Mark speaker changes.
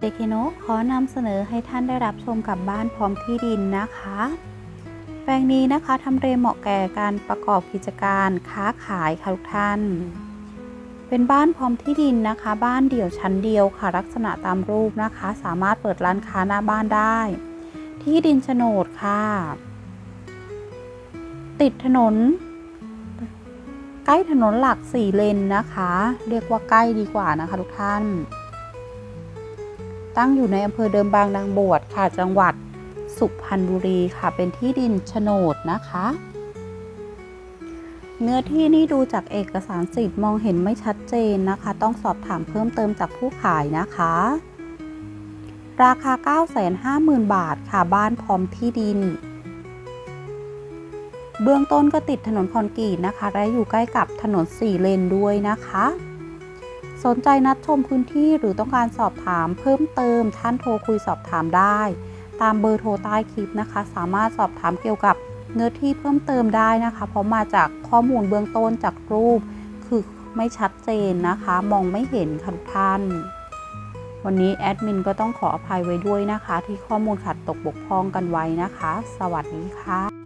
Speaker 1: เดเคโนขอนำเสนอให้ท่านได้รับชมกับบ้านพร้อมที่ดินนะคะ แปลงนี้นะคะทำเลเหมาะแก่การประกอบกิจการค้าขายค่ะทุกท่าน เป็นบ้านพร้อมที่ดินนะคะ บ้านเดี่ยวชั้นเดียวค่ะลักษณะตามรูปนะคะ สามารถเปิดร้านค้าหน้าบ้านได้ ที่ดินโฉนดค่ะ ติดถนน ใกล้ถนนหลักสี่เลนนะคะ เรียกว่าใกล้ดีกว่านะคะทุกท่าน ตั้งอยู่ในอำเภอเดิมบางนางบวชค่ะจังหวัดสุพรรณบุรีค่ะเป็นที่ดินโฉนดนะคะ เนื้อที่นี่ดูจากเอกสารสิทธิ์มองเห็นไม่ชัดเจนนะคะ ต้องสอบถามเพิ่มเติมจากผู้ขายนะคะ ราคา 950,000 บาทค่ะบ้านพร้อมที่ดิน เบื้องต้นก็ติดถนนคอนกรีตนะคะ และอยู่ใกล้กับถนนสี่เลนด้วยนะคะ สนใจนัดชมพื้นที่หรือต้องการสอบถามเพิ่มเติมท่านโทรคุยสอบถามได้ ตามเบอร์โทรใต้คลิปนะคะ สามารถสอบถามเกี่ยวกับเนื้อที่เพิ่มเติมได้นะคะ เพราะมาจากข้อมูลเบื้องต้นจากรูป คือไม่ชัดเจนนะคะ มองไม่เห็นค่ะทุกท่าน วันนี้แอดมินก็ต้องขออภัยไว้ด้วยนะคะ ที่ข้อมูลขัดตกบกพร่องกันไว้นะคะ สวัสดีค่ะ